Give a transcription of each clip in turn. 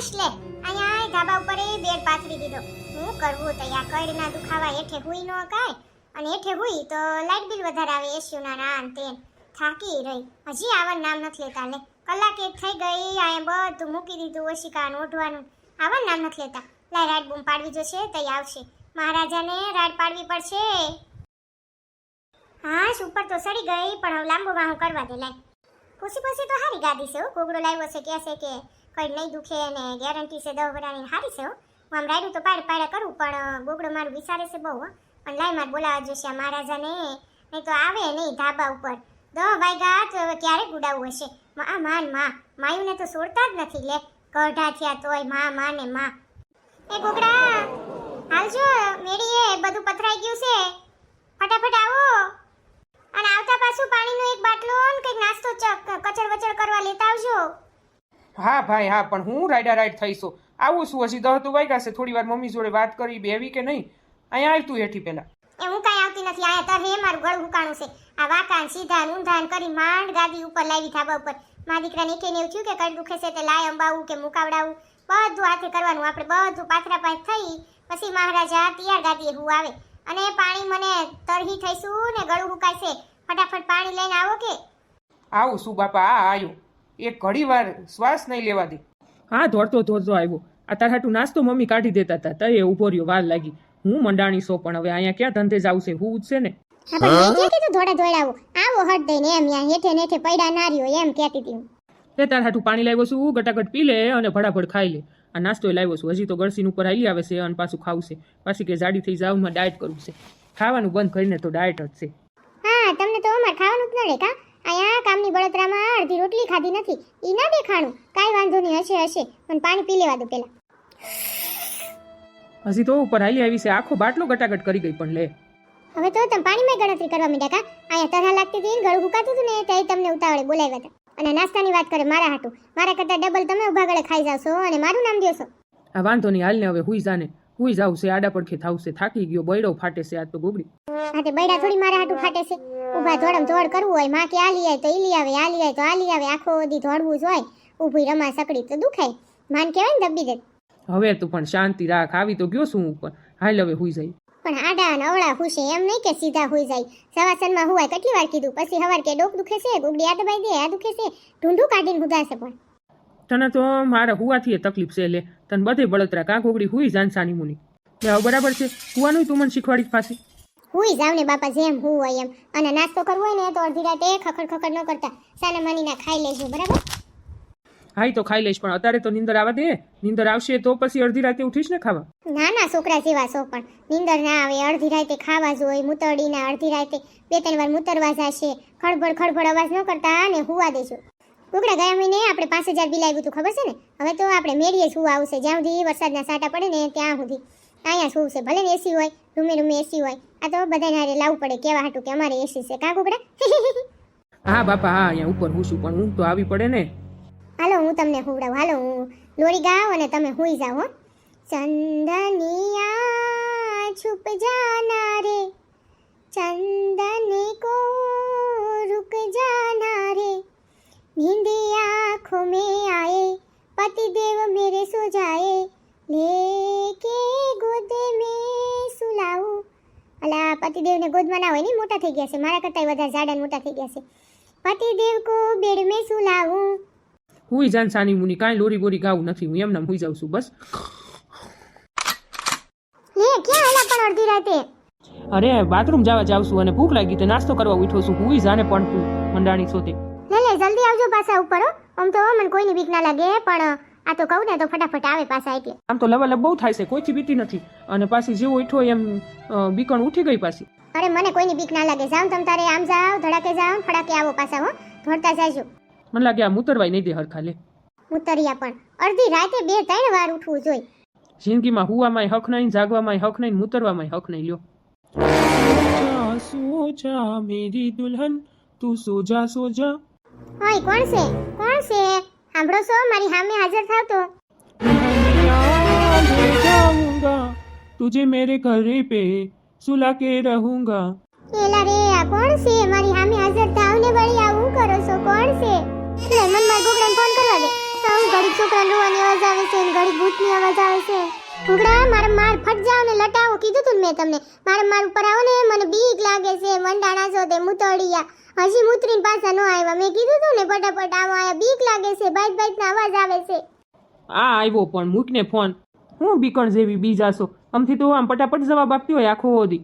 હાશ લે. અહીંયા ધાબા ઉપર એ બેડ પાથરી દીધો. હું કરવું તો યા કડના દુખાવા હેઠે હુઈ ન કાય અને હેઠે હુઈ તો લાઇટ બિલ વધારે આવે એસયુ ના ના ને તેન થાકી રહી. હજી આવવાનું નામ નથી લેતા, લે. કલાક એક થઈ ગઈ અહીંયા બધું મૂકી દીધું, ઓશિકાન, ઓઢવાનું. આવવાનું નામ નથી લેતા. લાય રાડ બૂમ પાડવી જોશે, તઈ આવશે. મહારાજાને રાડ પાડવી પડશે. હા ઉપર તો સડી ગઈ, પણ હવે લાંબુ વાહું કરવા દે, લાય. ખુશી પૂછી તો હારી ગાડી છે કોગડો લાવ્યો છે કે છે કે કઈ નહીં દુખે અને ગેરંટી છે દવા ભરાની હારી છે આમ રાયડું તો પાડ પાડે કરું, પણ ગોગડો મારું વિચારે છે બહુ પણ લાય મારે બોલાવા જોશે આ મહારાજાને. નહીં તો આવે નહીં ધાબા ઉપર. દહ વાગ્યા તો ક્યારે ગુડાવું હશે? મા માન, માં. માયુને તો છોડતા જ નથી લે. કઢા થયા તોયમાં માં ને માં. એ ગોગડા હાલજો મેડીએ બધું પથરાઈ ગયું છે. ફટાફટ આવો. અને આવતા પાછું પાણીનો એક બાટલો ને કંઈક નાસ્તો ચક કચર વચર કરવા લેતા આવજો હા ભાઈ હા પણ હું રાઈડા રાઈડ થઈશું. આવું શું હજી દહ તો વાગ્યા છે. થોડી વાર મમ્મી જોડે વાત કરી બેવી કે નહીં? અહીંયા આવતું હેઠી પહેલા એ હું કાંઈ આવતી નથી આયા તાર હે મારું ગળું હુકાણું છે. આ વાકાન સીધા ઊંધાન કરી માંડ ગાદી ઉપર લાવી ધાબા ઉપર. મા દીકરાને એકે એવું થયું કે કડ દુખે છે તે લાય અંબાવું કે મુકાવડાવું. બધું હાથે કરવાનું આપણે બધું પાથરા પાથ થઈ પછી મહારાજા તૈયાર ગાદીએ હું આવે. અને પાણી મને તરહી થઈશું ને ગળું હુકાય છે. ફટાફટ પાણી લઈને આવો કે? આવું શું બાપા આ આવ્યો એક ઘડી વાર શ્વાસ નહીં લેવા દે. હા ધોડતો ધોડતો આવ્યો. આ તાર હાટું નાસ્તો મમ્મી કાઢી દેતા હતા તય ઊભો રહ્યો વાર લાગી. હું મંડાણી સો પણ હવે અહીંયા ક્યાં ધંધે જાવ છે હું જ ને? તાર હાટું પાણી લાવ્યો છું ગટાગટ પી લે અને ફટાફટ ખાઈ લે. આ નાસ્તો લાવ્યો છું હજી તો ગળસીન ઉપર હાલી આવે છે અને પાછું ખાવશે પાછી કે જાડી થઈ જાવ ડાયટ કરવું છે. ખાવાનું બંધ કરીને તો ડાયટ જ છે. હા તમને તો અમાર ખાવાનું જ નડે કા? અહીંયા કામની બળતરામાં અડધી રોટલી ખાધી નથી. ઈ ના દેખાણું કાંઈ વાંધો નહીં હશે હશે. પણ પાણી પી લેવા દો પેલા હજી તો ઉપર હાલી આવી છે. આખો બાટલો ગટાગટ કરી ગઈ પણ લે. હવે તો તમે પાણીમાં ગણતરી કરવા માંડ્યા કા? અહીંયા તરહ લાગતી હતી ગળું હુકાતું હતું ને ત્યારે તમને ઉતાવળે બોલાવ્યા હતા. અને નાસ્તાની વાત કરે મારા હાટું. મારા કરતાં ડબલ તમે ઊભા ગળે ખાઈ જાવશો અને મારું નામ દેશો. આ વાંધો નહીં હાલને હવે હુઈ જાને. હુઈ જાવ છે આડા પડખે થાવશે થાકી ગયો બૈડો ફાટે છે આ તો ગોગડી. હા તે બૈડા થોડી મારા હાટું ફાટે છે. ઊભા ધોડમ ધોડ કરવું હોયમાં કે આ લઈ આવે તો ઈ લઈ આવે આ લઈ આવે તો આ લઈ આવે આખો દી ધોડવું જ હોય ઊભી રમા સકડી તો દુખાય. માન કહેવાય ને દબી દે. હવે તું પણ શાંતિ રાખ આવી તો ગયો શું ઉપર હાલ હવે હુઈ જાય પણ આડા અને અવળા હુશે એમ નહીં કે સીધા હોઈ જાય. સવાસનમાં હુવાય કેટલી વાર કીધું? પછી હવાર કે ડોક દુખે છે ગુગડી આ દબાઈ દે આ દુખે છે ઢૂંઢું કાઢીને હુદાશે પણ. તને તો મારા હુવાથી તકલીફ છે લે. તને બધે બળતરા કાં ગોગડી હુઈ જાન સાની મુની. બરાબર છે. હુવાનું તું મને શીખવાડી પાસે હુઈ જાવ ને બાપા જેમ હું હોય એમ. અને નાસ્તો કરવો હોય ને તો અડધી રાતે ખખડ ખખડ ન કરતા. સાના માનીના ખાઈ લેજો બરાબર? હાઈ તો ખાઈ લઈશ પણ અત્યારે તો નીંદર આવવા દે. નીંદર આવશે તો પછી અડધી રાતે ઉઠીશ ને ખાવા? ના છોકરા જેવા છો પણ. નીંદર ના આવે અડધી રાતે ખાવા જોઈએ મૂતરડીના અડધી રાતે બે ત્રણ વાર મૂતરવા જશે. ખડભડ ખડભડ અવાજ ન કરતા અને હુવા દેજો. કુકડા ગયા મહિને આપણે પાંચ હજાર બિલ આવ્યું હતું ખબર છે ને? હવે તો આપણે મેળીએ જ હુવા આવશે. જ્યાં સુધી વરસાદના સાટા પડે ને ત્યાં સુધી. અહીંયા શું છે ભલે ને એસી હોય રૂમે રૂમે એસી હોય આ તો બધાને હારે લાવવું પડે કેવા હાટું કે અમારે એસી છે કા કુકડા હા બાપા હા અહીંયા ઉપર હું છું પણ ઊંઘ તો આવી પડે ને હાલો હું તમને હુવડાવું હાલો હું લોરી ગાઉં અને તમે હુઈ જાઓ હો ચંદનિયા છુપ જાના રે ચંદન કો रुक जाना रे नींद आँखों में आए पतिदेव मेरे सो जाए लेके પતિદેવને ગોદમાં ના હોય ને મોટા થઈ ગયા છે. મારા કરતાં વધારે જાડા ને મોટા થઈ ગયા છે. પતિદેવ કો બેડ में સુલાવું હુઈ જાન સાની મુની કાંઈ લોરી બોરી ગાવું નથી. હું એમને હુઈ જાઉં છું બસ. લે ક્યાં આલા પણ અડધી રાતે? અરે બાથરૂમ જવા જાઉં છું અને ભૂખ લાગી તો નાસ્તો કરવા ઉઠો છું. હુઈ જાને પણ તું મંડાણી સોતે. લે લે જલ્દી આવજો પાછા ઉપર આમ તો મને કોઈની બીક ના લાગે પણ આ તો કહું ને તો ફટાફટ આવે પાછા એટલે. આમ તો લવા લબ બહુ થાય છે. કોઈથી બીતી નથી. અને પાછી જેવો ઉઠ્યો એમ બીકણ ઉઠી ગઈ પાછી. અરે મને કોઈની બીક ના લાગે. જામ તમ તારે આમ જાવ ધડાકે જાવ ફડાકે આવો પાછા હો. ધોડતા જાજો. મને લાગે આ મુતરવાય નહીં દે હરખા લે ઉતર્યા પણ. અડધી રાતે બે ત્રણ વાર ઉઠવું જોઈ. જિંદગીમાં હુવામાંય હક નહીં જાગવામાંય હક નહીં મુતરવામાંય હક નહીં લ્યો. સોજા મેરી દુલ્હન તું સોજા સોજા ઓય કોણ છે? કોણ છે? સાંભળો છો મારી સામે હાજર થાવ તો. જાઉંગા तुझे मेरे घर पे सुला के रहूंगा એલા રે આ કોણ છે મારી સામે હાજર થાવ ને વળી આવું કરો છો કોણ છે લે મન માર ગોગડાને ફોન કરવા દે તો હું ઘડી છોકરા રોવાની અવાજ આવે આવે છે ને ઘડી ભૂતની અવાજ આવે છે ઘૂઘડા મારા માર ફટ જાવ ને લટાવો કીધું તું ને મેં તમને મારા માર ઉપર આવો ને મને બીક લાગે છે વંડાણા છો તે મુતોડિયા હજી મુતરીને પાછા ન આવ્યા મેં કીધું તું ને ફટાફટ આવો આયા બીક લાગે છે બાઈટ બાઈટના અવાજ આવે છે આ આવ્યો પણ મૂકને ફોન હું બીકણ જેવી બીજાશો આમથી તો આમ પટાપટ જવાબ આપતી હોય આખો દી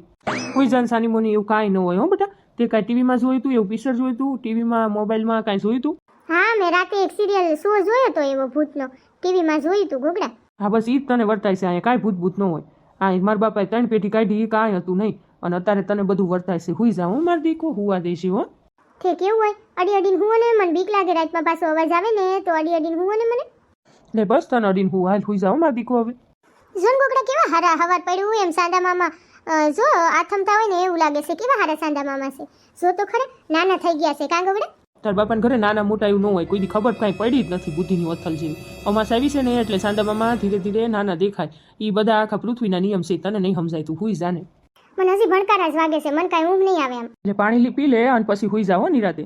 કોઈ જનસાની સાની મોની એવું કાંઈ ન હોય હો બેટા. તે કાંઈ ટીવીમાં જોયું તું એવું પિક્ચર જોયું તું ટીવીમાં મોબાઈલમાં કાંઈ જોયું તું? હા મેં રાતે એક સિરિયલ શો જોયો તો એવો ભૂતનો. ટીવીમાં જોયું તું ગોગડા. હા બસ ઈ જ તને વર્તાય છે અહીંયા કાંઈ ભૂત ભૂત ન હોય. હા મારા બાપાએ ત્રણ પેટી કાઢી એ કાંઈ હતું નહીં. અને અત્યારે તને બધું વર્તાય છે. હુઈ જાઉં હું મારી દીકો હુવા દેશી હો. કે કેવું હોય? અડી અડીને હું ને મને બીક લાગે રાતમાં પાછો અવાજ આવે ને તો અડી અડીને હું ને મને. લે બસ તને અડીને હું હાલ હુઈ જાઉં મારી દીકો હવે. જોન ગોગડા કેવા હારા હવાર પડ્યું એમ સાંદા મામા જો આથમતા હોય ને એવું લાગે છે કેવા હારા સાંદા મામા છે. જો તો ખરે નાના થઈ ગયા છે. કાં ગોગડા તાર બાપાને ઘરે નાના મોટા એવું ન હોય કોઈ ખબર કાંઈ પડી જ નથી બુદ્ધિની ઓથલ જેવી. અમાસ આવી છે ને એટલે સાંદામામાં ધીરે ધીરે નાના દેખાય. એ બધા આખા પૃથ્વીના નિયમ છે તને નહીં સમજાય તું હુઈ જાને મને હજી ભણકારા જ વાગે છે મને કાંઈ ઊંઘ નહીં આવે એમ. એટલે પાણી પી લે અને પછી હુઈ જાઓ નિરાતે.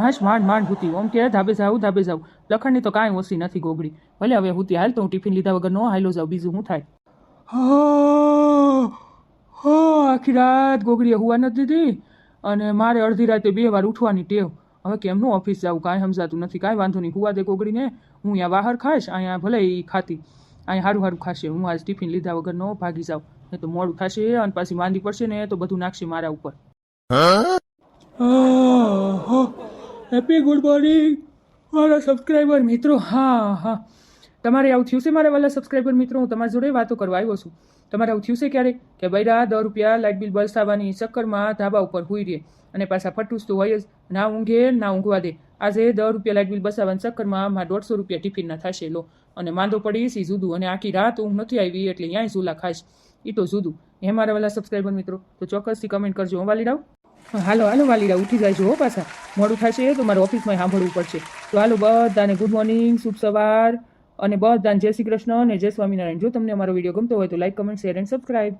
હાશ માંડ માંડ હુતી ઓમ કે ધાબે જાઉં ધાબે જાવ લખણની તો કાંઈ ઓછી નથી ગોગડી ભલે હવે હુતી હાલ તો હું ટિફિન લીધા વગર નો હાલો જાઉં. બીજું હું થાય? આખી રાત ગોગડીએ હુવા નથી દીધી અને મારે અડધી રાતે બે વાર ઉઠવાની ટેવ. હવે કેમનું ઓફિસ જાવું કાંઈ સમજાતું નથી. કાંઈ વાંધો નહીં. હુવા દે ગોગડીને હું અહીંયા બહાર ખાઈશ અહીંયા ભલે એ ખાતી. અહીંયા હારું હારું ખાશે. હું આજ ટિફિન લીધા વગર નો ભાગી જાઉં. એ તો મોડું થશે અને પાછી માંદી પડશે ને તો બધું નાખશે મારા ઉપર. હેપી ગુડ મોર્નિંગ મારા સબસ્ક્રાઈબર મિત્રો, હા હા. તમારે આવું થયું છે મારા વાલા સબસ્ક્રાઈબર મિત્રો? હું તમારી જોડે વાતો કરવા આવ્યો છું. તમારે આવું થયું છે ક્યારે? કે બૈરા, દસ રૂપિયા લાઇટ બિલ બરસાવાની ચક્કરમાં ધાબા ઉપર હોઈ રહે અને પાછા ફટુસ તો હોય જ. ના ઊંઘે, ના ઊંઘવા દે. આજે દસ રૂપિયા લાઇટ બિલ બસાવાની ચક્કરમાં મારા દોઢસો રૂપિયા ટિફિનના થશે, લો. અને માંદો પડીશ એ જુદું અને આખી રાત ઊંઘ નથી આવી, એટલે અહીંયા ઝૂલા ખાશ એ તો જુદું. હે મારા વાલા સબસ્ક્રાઈબર મિત્રો, તો ચોક્કસથી કમેન્ટ કરજો. હું વાલીડાવ હાલો હાલો, વાલીડા, ઉઠી જાય છે હો પાછા. મોડું થશે તો મારે ઓફિસમાં સાંભળવું પડશે. તો હાલો, બધાને ગુડ મોર્નિંગ શુભ સવાર, અને બધાને જય શ્રી કૃષ્ણ અને જય સ્વામિનારાયણ. જો તમને અમારો વીડિયો ગમતો હોય તો like comment share and subscribe